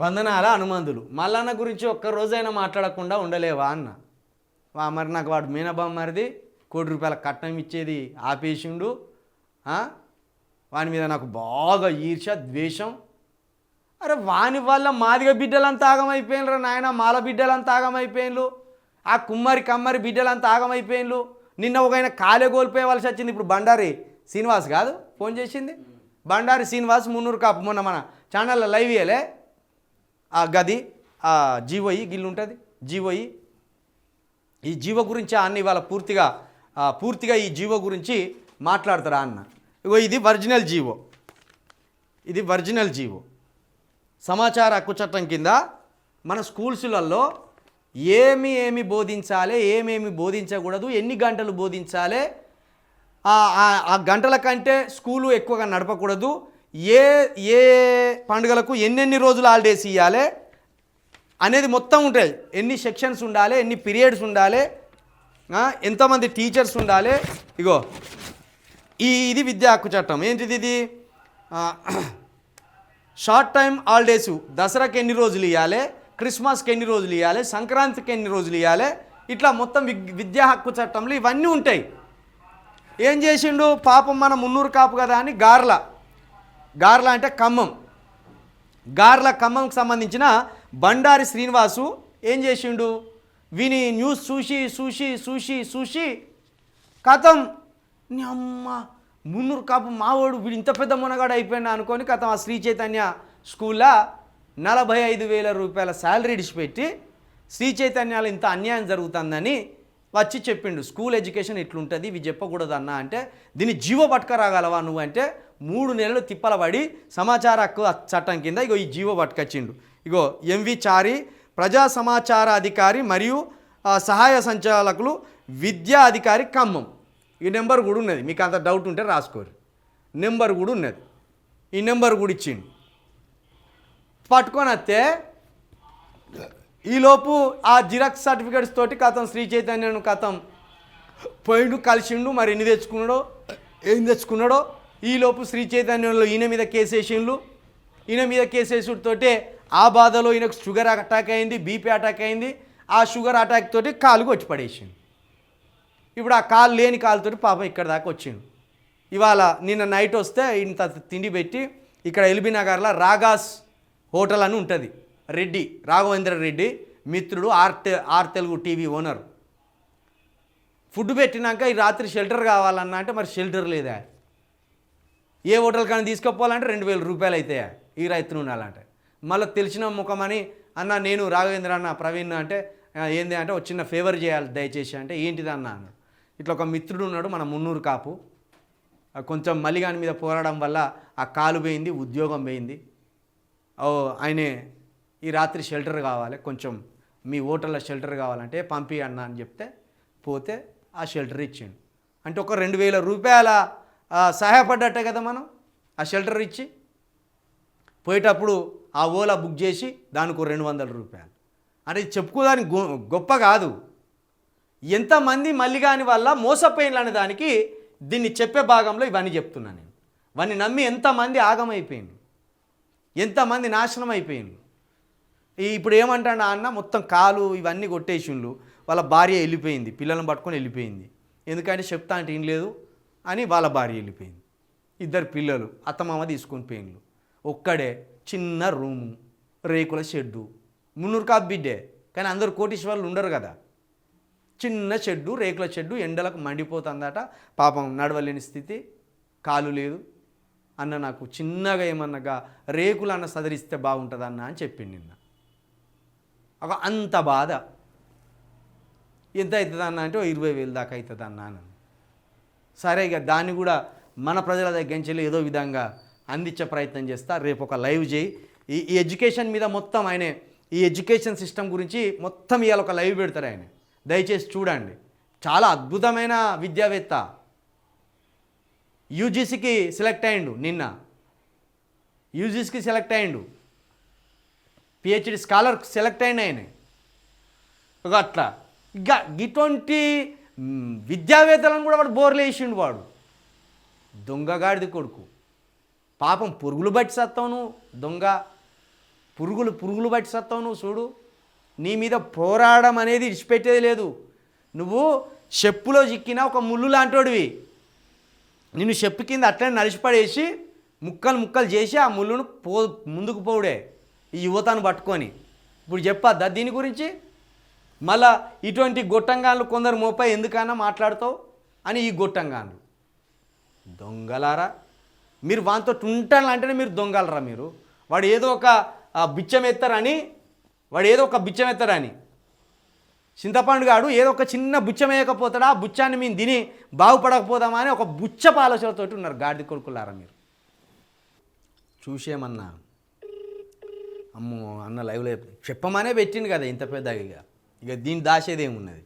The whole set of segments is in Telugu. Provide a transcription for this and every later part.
వందనాల హనుమంతులు మల్లన్న గురించి ఒక్క రోజైనా మాట్లాడకుండా ఉండలేవా అన్న. వా మరి నాకు వాడు మీనబామ్మరిది కోటి రూపాయల కట్నం ఇచ్చేది ఆపేసిండు వాని మీద నాకు బాగా ఈర్ష ద్వేషం. అరే వాని వల్ల మాదిగ బిడ్డలంతా ఆగమైపోయినరు నాయన మాల బిడ్డలంతా ఆగమైపోయిన్లు ఆ కుమ్మరి కమ్మరి బిడ్డలంతా ఆగమైపోయిన్లు. నిన్న ఒక ఆయన కాలే కోల్పోయవలసి వచ్చింది ఇప్పుడు బండారి శ్రీనివాస్ కాదు? ఫోన్ చేసింది? బండారి శ్రీనివాస్ మున్నూరు కాపు మొన్న మన ఛానల్లో లైవ్ ఇయ్యలే. ఆ గది ఆ జీవోయి గిల్లు ఉంటుంది. జీవోయి ఈ. జీవో గురించి అన్న ఇవాళ పూర్తిగా పూర్తిగా ఈ జీవో గురించి మాట్లాడతారా అన్న? ఇగో ఇది ఒరిజినల్ జీవో. ఇది ఒరిజినల్ జీవో. సమాచార హక్కు చట్టం కింద మన స్కూల్స్లలో ఏమి ఏమి బోధించాలి ఏమేమి బోధించకూడదు ఎన్ని గంటలు బోధించాలి ఆ గంటల కంటే స్కూలు ఎక్కువగా నడపకూడదు ఏ ఏ పండుగలకు ఎన్నెన్ని రోజులు హాలిడేస్ ఇవ్వాలి అనేది మొత్తం ఉంటుంది ఎన్ని సెక్షన్స్ ఉండాలి ఎన్ని పీరియడ్స్ ఉండాలి ఎంతమంది టీచర్స్ ఉండాలి. ఇగో ఈ ఇది విద్యా హక్కు చట్టం. ఏంటిది ఇది? షార్ట్ టైం హాలిడేస్ దసరాకి ఎన్ని రోజులు ఇవ్వాలి క్రిస్మస్కి ఎన్ని రోజులు ఇవ్వాలి సంక్రాంతికి ఎన్ని రోజులు ఇవ్వాలి ఇట్లా మొత్తం విద్యా హక్కు చట్టంలో ఇవన్నీ ఉంటాయి. ఏం చేసిండు? పాపం మన మున్నూరు కాపు కదా అని గార్ల. గార్ల అంటే ఖమ్మం. గార్ల ఖమ్మంకి సంబంధించిన బండారి శ్రీనివాసు ఏం చేసిండు? విని న్యూస్ చూసి చూసి చూసి చూసి కథం. నీ అమ్మ మున్నూరు కాపు మావాడు వీడు ఇంత పెద్ద మునగాడు అయిపోయినా అనుకొని కథం ఆ శ్రీ చైతన్య స్కూల్లో నలభై ఐదు వేల రూపాయల శాలరీ ఇడిచిపెట్టి శ్రీ చైతన్యాలు ఇంత అన్యాయం జరుగుతుందని వచ్చి చెప్పిండు స్కూల్ ఎడ్యుకేషన్ ఇట్లుంటుంది ఇవి చెప్పకూడదు అన్న అంటే దీన్ని జీవో పట్టుకరాగలవా నువ్వు? అంటే మూడు నెలలు తిప్పలబడి సమాచార హక్కు చట్టం కింద ఇగో ఈ జీవో పట్టుకొచ్చిండు ఇగో ఎంవి చారి ప్రజా సమాచార అధికారి మరియు సహాయ సంచాలకులు విద్యా అధికారి ఖమ్మం. ఈ నెంబర్ కూడా ఉన్నది. మీకు అంత డౌట్ ఉంటే రాసుకోరు. నెంబర్ కూడా ఉన్నది. ఈ నెంబర్ కూడా ఇచ్చిండు. పట్టుకొని వస్తే ఈలోపు ఆ జిరాక్స్ సర్టిఫికేట్స్ తోటి కథం శ్రీ చైతన్యను కథం పోయిండు కలిసిండు మరి ఎన్ని తెచ్చుకున్నాడో ఏం తెచ్చుకున్నాడో ఈలోపు శ్రీ చైతన్యంలో ఈయన మీద కేసేసిండ్లు ఈయన మీద కేసేసుడితోటే ఆ బాధలో ఈయనకు షుగర్ అటాక్ అయింది బీపీ అటాక్ అయింది. ఆ షుగర్ అటాక్ తోటి కాలు కొట్టి పడేసిండు. ఇప్పుడు ఆ కాలు లేని కాలుతోటి పాప ఇక్కడ దాకా వచ్చిండు. ఇవాళ నిన్న నైట్ వస్తే ఇంత తిండి పెట్టి ఇక్కడ ఎల్బీ నగర్లో రాగాస్ హోటల్ అని ఉంటుంది. రెడ్డి రాఘవేంద్ర రెడ్డి మిత్రుడు R R Telugu TV owner. Food పెట్టినాక ఈ రాత్రి షెల్టర్ కావాలన్నా అంటే మరి షెల్టర్ లేదా. ఏ హోటల్ కానీ తీసుకుపోవాలంటే రెండు వేల రూపాయలు అవుతాయా ఈ రైతులు ఉండాలంటే మళ్ళీ తెలిసిన ముఖమని అన్న నేను రాఘవేంద్ర అన్న ప్రవీణ్ అంటే ఏంది అంటే ఒక చిన్న ఫేవర్ చేయాలి దయచేసి అంటే ఏంటిది అన్న? అన్నాడు. ఇట్లా ఒక మిత్రుడు ఉన్నాడు మన మున్నూరు కాపు. కొంచెం మలిగాని మీద పోరాడడం వల్ల ఆ కాలు పోయింది ఉద్యోగం పోయింది. ఓ ఆయనే ఈ రాత్రి షెల్టర్ కావాలి కొంచెం మీ హోటల్లో షెల్టర్ కావాలంటే పంపి అన్న అని చెప్తే పోతే ఆ షెల్టర్ ఇచ్చిండు. అంటే ఒక రెండు వేల రూపాయల సహాయపడ్డట్టే కదా మనం? ఆ షెల్టర్ ఇచ్చి పోయేటప్పుడు ఆ ఓలా బుక్ చేసి దానికి రెండు వందల రూపాయలు. అంటే ఇది చెప్పుకోదానికి గొ గొప్ప కాదు. ఎంతమంది మల్లిగాని వల్ల మోసపోయిన అనే దానికి దీన్ని చెప్పే భాగంలో ఇవన్నీ చెప్తున్నాను నేను. వాన్ని నమ్మి ఎంతమంది ఆగమైపోయింది ఎంతమంది నాశనం అయిపోయింది ఇప్పుడు ఏమంటాడు అన్న మొత్తం కాలు ఇవన్నీ కొట్టేసిండు వాళ్ళ భార్య వెళ్ళిపోయింది పిల్లలను పట్టుకొని వెళ్ళిపోయింది. ఎందుకంటే చెప్తా అంటే ఏం లేదు అని వాళ్ళ భార్య వెళ్ళిపోయింది. ఇద్దరు పిల్లలు అత్తమామ తీసుకొని పోయిండ్లు. ఒక్కడే చిన్న రూము రేకుల షెడ్డు. మున్నూరు కాపు బిడ్డే కానీ అందరు కోటీశ్వర్లు ఉండరు కదా. చిన్న షెడ్డు రేకుల షెడ్డు ఎండలకు మండిపోతుందట. పాపం నడవలేని స్థితి కాలు లేదు. అన్న నాకు చిన్నగా ఏమన్నగా రేకులు అన్న సదరిస్తే బాగుంటుందన్న అని చెప్పింది నిన్న. ఒక అంత బాధ. ఎంత అవుతుంది అన్నా అంటే ఓ ఇరవై వేలు దాకా అవుతుంది అన్న సరే ఇక దాన్ని కూడా మన ప్రజల దగ్గర ఏదో విధంగా అందించే ప్రయత్నం చేస్తా రేపు ఒక లైవ్ చేయి. ఈ ఈ ఎడ్యుకేషన్ మీద మొత్తం ఆయన ఈ ఎడ్యుకేషన్ సిస్టమ్ గురించి మొత్తం ఇవాళ ఒక లైవ్ పెడతారు ఆయన. దయచేసి చూడండి. చాలా అద్భుతమైన విద్యావేత్త. యూజీసీకి సెలెక్ట్ అయ్యిండు నిన్న. యూజీసీకి సెలెక్ట్ అయ్యిండు. పిహెచ్డి స్కాలర్ సెలెక్ట్ అయిన ఆయన ఒక అట్లా. ఇటువంటి విద్యావేత్తలను కూడా వాడు బోర్లు వేసిండు వాడు. దొంగగాడిది కొడుకు. పాపం పురుగులు బట్టి సత్తాను దొంగ. పురుగులు పురుగులు బట్టి సత్తావు చూడు. నీ మీద పోరాడడం అనేది ఇడిచిపెట్టేది లేదు. నువ్వు చెప్పులో చిక్కిన ఒక ముళ్ళు లాంటోడివి. నిన్ను చెప్పు కింద అట్లనే నలిచిపడేసి ముక్కలు ముక్కలు చేసి ఆ ముళ్ళును పో ముందుకు పోవుడే. ఈ యువతను పట్టుకొని. ఇప్పుడు చెప్పద్దా దీని గురించి? మళ్ళా ఇటువంటి గొట్టంగాన్లు కొందరు మోపై ఎందుకన్నా మాట్లాడతావు? అని ఈ గొట్టంగాన్లు దొంగలారా? మీరు వాంతో ఉంటానంటేనే మీరు దొంగలరా మీరు? వాడు ఏదో ఒక ఆ, బిచ్చం ఎత్తారని వాడు ఏదో ఒక బిచ్చం ఎత్తారని చింతపండు గాడు ఏదో ఒక చిన్న బుచ్చం వేయకపోతాడా ఆ బుచ్చాన్ని మేము తిని బాగుపడకపోదామా అని ఒక బుచ్చపు ఆలోచనతోటి ఉన్నారు గాడిద కొడుకులారా మీరు? చూసేమన్నా అమ్మో అన్న లైవ్లో చెప్పమనే పెట్టిండు కదా ఇంత పెద్దగా ఇక. ఇక దీన్ని దాచేది ఏమున్నది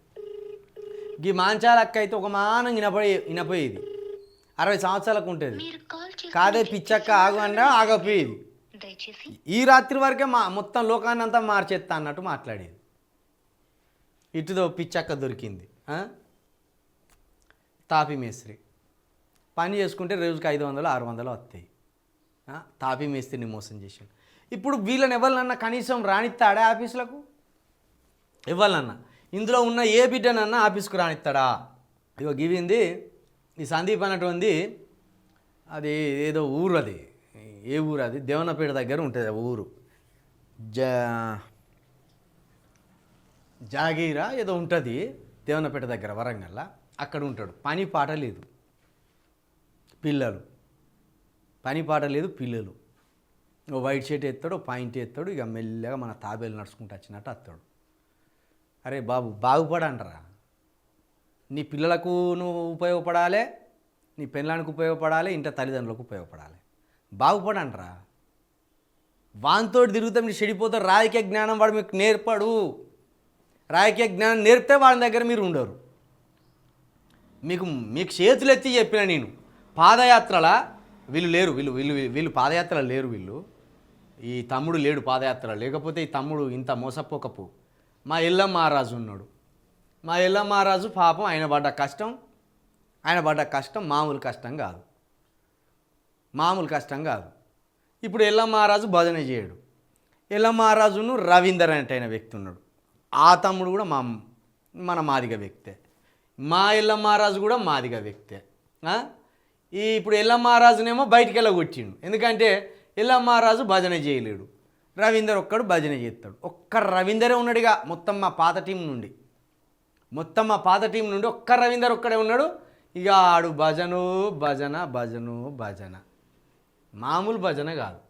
ఈ మాంచాల అక్క అయితే ఒక మానం వినపోయి వినపోయేది. అరవై సంవత్సరాలకు ఉంటుంది. కాదే పిచ్చక్క ఆగు అన్నా ఆగపోయేది. ఈ రాత్రి వరకే మా మొత్తం లోకాన్ని అంతా మార్చేస్తా అన్నట్టు మాట్లాడేది. ఇటుదో పిచ్చక్క దొరికింది? తాపి మేస్త్రి. పని చేసుకుంటే రోజుకి ఐదు వందలు ఆరు వందలు వస్తాయి? తాపి మేస్త్రిని మోసం చేసిండు ఇప్పుడు వీళ్ళని ఎవరినన్నా కనీసం రానిస్తాడా ఆఫీసులకు? ఇవ్వాలన్నా ఇందులో ఉన్న ఏ బిడ్డనన్నా ఆఫీస్కు రానిస్తాడా? ఇగో గివింది ఈ సందీప్ అన్నటువంటి అది ఏదో ఊరు అది. ఏ ఊరు అది? దేవనపేట దగ్గర ఉంటుంది ఆ ఊరు. జా జాగీరా ఏదో ఉంటుంది దేవనపేట దగ్గర వరంగల్లా. అక్కడ ఉంటాడు. పని పాట లేదు. పిల్లలు. పని పాట లేదు పిల్లలు. ఓ వైట్ షర్ట్ ఎత్తాడు పాయింట్ ఎత్తాడు ఇక మెల్లగా మన తాబేలు నడుచుకుంటూ వచ్చినట్టు వస్తాడు అరే బాబు బాగుపడంటరా నీ పిల్లలకు నువ్వు ఉపయోగపడాలి నీ పెళ్ళానికి ఉపయోగపడాలి ఇంట తల్లిదండ్రులకు ఉపయోగపడాలి. బాగుపడంటరా వాంతో తిరుగుతాం నీ చెడిపోతారు రాజకీయ జ్ఞానం వాడు మీకు నేర్పడు. రాజకీయ జ్ఞానం నేర్పితే వాళ్ళ దగ్గర మీరు ఉండరు. మీకు మీకు చేతులు ఎత్తి చెప్పిన నేను పాదయాత్రల వీళ్ళు లేరు వీళ్ళు వీళ్ళు వీళ్ళు పాదయాత్ర లేరు వీళ్ళు. ఈ తమ్ముడు లేడు పాదయాత్ర లేకపోతే ఈ తమ్ముడు ఇంత మోసపోకపో. మా ఎల్ల మహారాజు ఉన్నాడు. మా ఎల్ల మహారాజు పాపం ఆయన పడ్డ కష్టం ఆయన పడ్డ కష్టం మామూలు కష్టం కాదు. మామూలు కష్టం కాదు. ఇప్పుడు ఎల్ల మహారాజు భజన చేయడు. ఎల్ల మహారాజును రవీందర్ అనేటైన వ్యక్తి ఉన్నాడు. ఆ తమ్ముడు కూడా మా మన మాదిగ వ్యక్తే. మా ఇళ్ళ మహారాజు కూడా మాదిగ వ్యక్తే. ఈ ఇప్పుడు ఎల్లమ్మారాజునేమో బయటికి వెళ్ళగొచ్చిండు ఎందుకంటే ఎల్లమ్మారాజు భజన చేయలేడు. రవీందర్ ఒక్కడు భజన చేస్తాడు. ఒక్క రవీందరే ఉన్నాడుగా మొత్తం మా పాత టీం నుండి. మొత్తం మా పాత టీం నుండి ఒక్క రవీందర్ ఒక్కడే ఉన్నాడు. ఇక ఆడు భజను భజన భజను భజన. మామూలు భజన కాదు.